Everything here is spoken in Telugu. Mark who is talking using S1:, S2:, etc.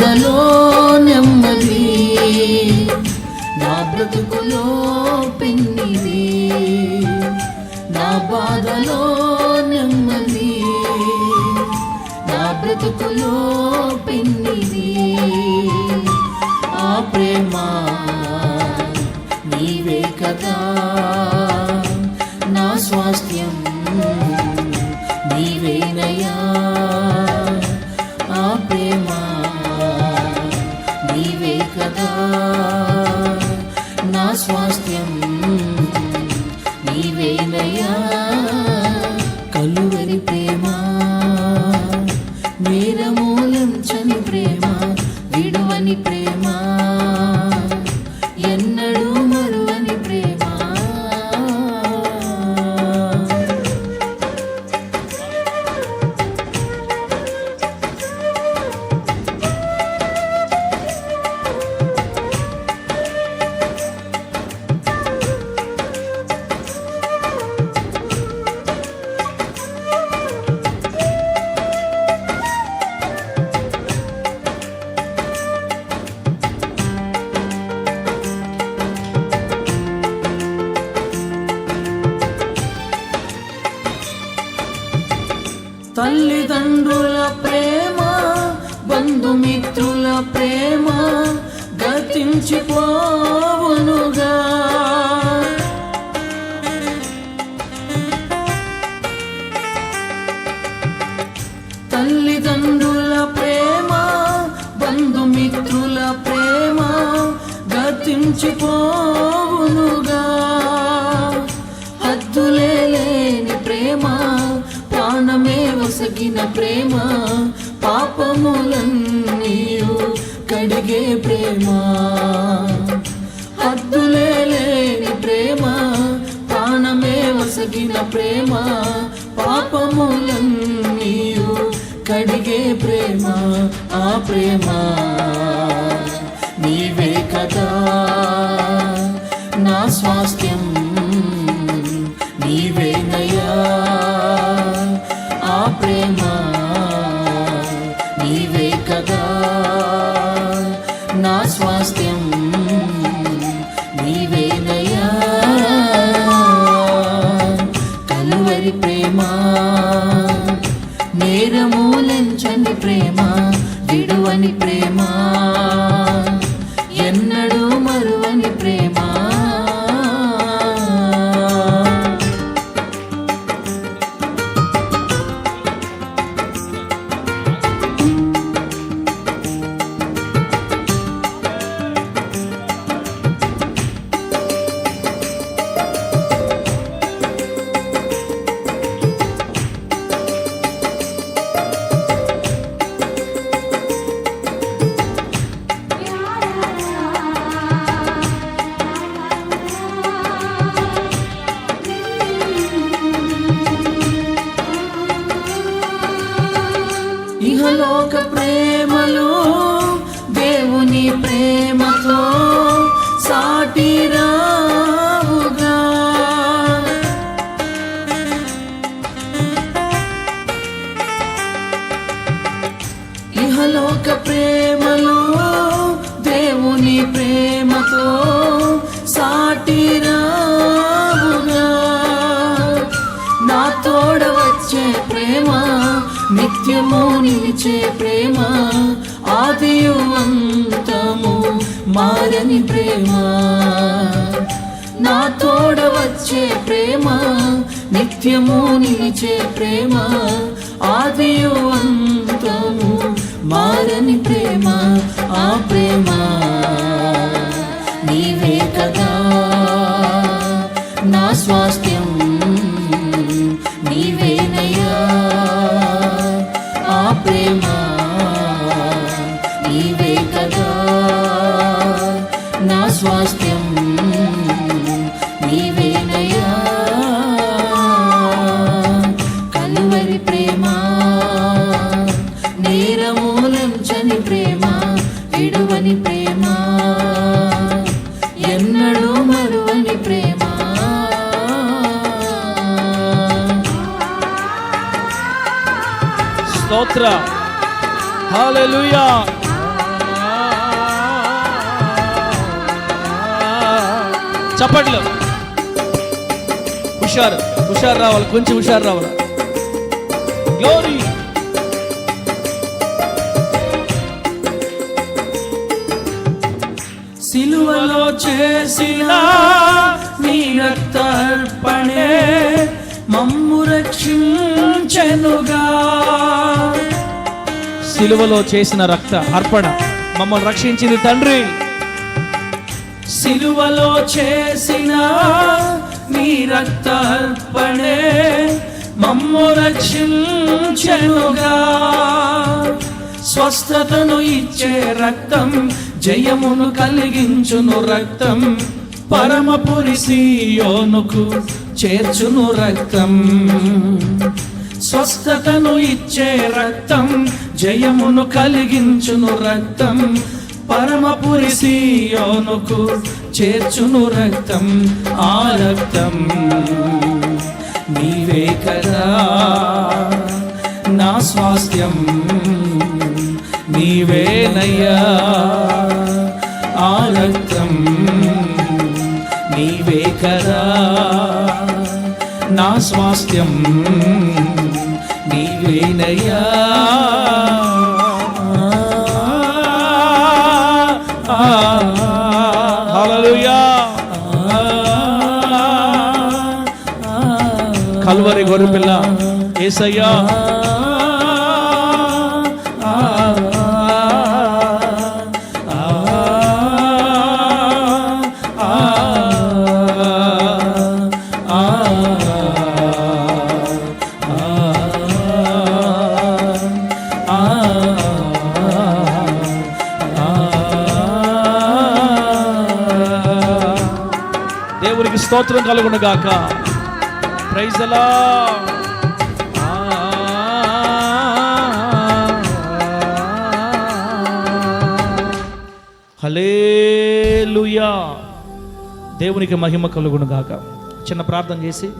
S1: బాధలో నెమ్మది నా బ్రతుకులో పిన్నిది. నా బాధలో నెమ్మది నా బ్రతుకులో పిన్నిది. ఆ ప్రేమ నీవే కదా నా స్వాస్థ నేరమూలంచని తల్లిదండ్రుల ప్రేమ బంధుమిత్రుల ప్రేమ గతించిపోవునుగా. వసగిన ప్రేమ పాపములన్నీయు కడిగే ప్రేమ. హద్దులే లేని ప్రేమ ప్రాణమే వసగిన ప్రేమ పాపములన్నీయు కడిగే ప్రేమ ఆ ప్రేమ నీవే కదా. నా స్వాస్థ్యం స్వాస్థ్యం నీవేనయ్యా కలువరి ప్రేమ. నేరమూలంచని ప్రేమ విడువని ప్రేమ. ఇహలోక ప్రేమలో దేవుని ప్రేమతో సాటి రావుగా. ఇహలోక ప్రేమలో దేవుని ప్రేమతో సాటి రావుగా. నా తోడ వచ్చే ప్రేమ నిత్యము నిలిచే ప్రేమ ఆదియు అంతము మారని ప్రేమ. నా తోడ వచ్చే ప్రేమ నిత్యము నిలిచే ప్రేమ ఆదియు అంతము మారని ప్రేమ ఆ ప్రేమ. నీవే కదా నా స్వాస్థ్యం
S2: స్తోత్ర. హాలెలుయా చప్పట్లు. హుషారు హుషారు రావాలి కొంచెం హుషారు రావాలి. గ్లోరీ.
S3: సిలువలో చేసిన నీ రక్తర్పణే మమ్ము రక్షించనుగా.
S2: సిలువలో చేసిన రక్త అర్పణ. మమ్మల్ని రక్షించింది తండ్రి.
S3: సిలువలో చేసిన మీ రక్త అర్పణే మమ్ము రక్షించనుగా. స్వస్థతను ఇచ్చే రక్తం జయమును కలిగించును రక్తం పరమపురి సీయోనుకు చేర్చును రక్తం. స్వస్థతను ఇచ్చే రక్తం జయమును కలిగించును రక్తం. పరమపురి సీయోనుకు చేర్చును రక్తం ఆ రక్తం నీవే కదా నా స్వాస్థ్యం నీవేనయ్యా ఆ రక్తం నీవే కదా నా స్వాస్థ్యం. నీవేనయ్యా
S2: కల్వరి గొర్రెపిల్ల ఏసయ్యా స్తోత్రం కలుగును గాక హలే హలేలుయా దేవునికి మహిమ కలుగును గాక చిన్న ప్రార్థన చేసి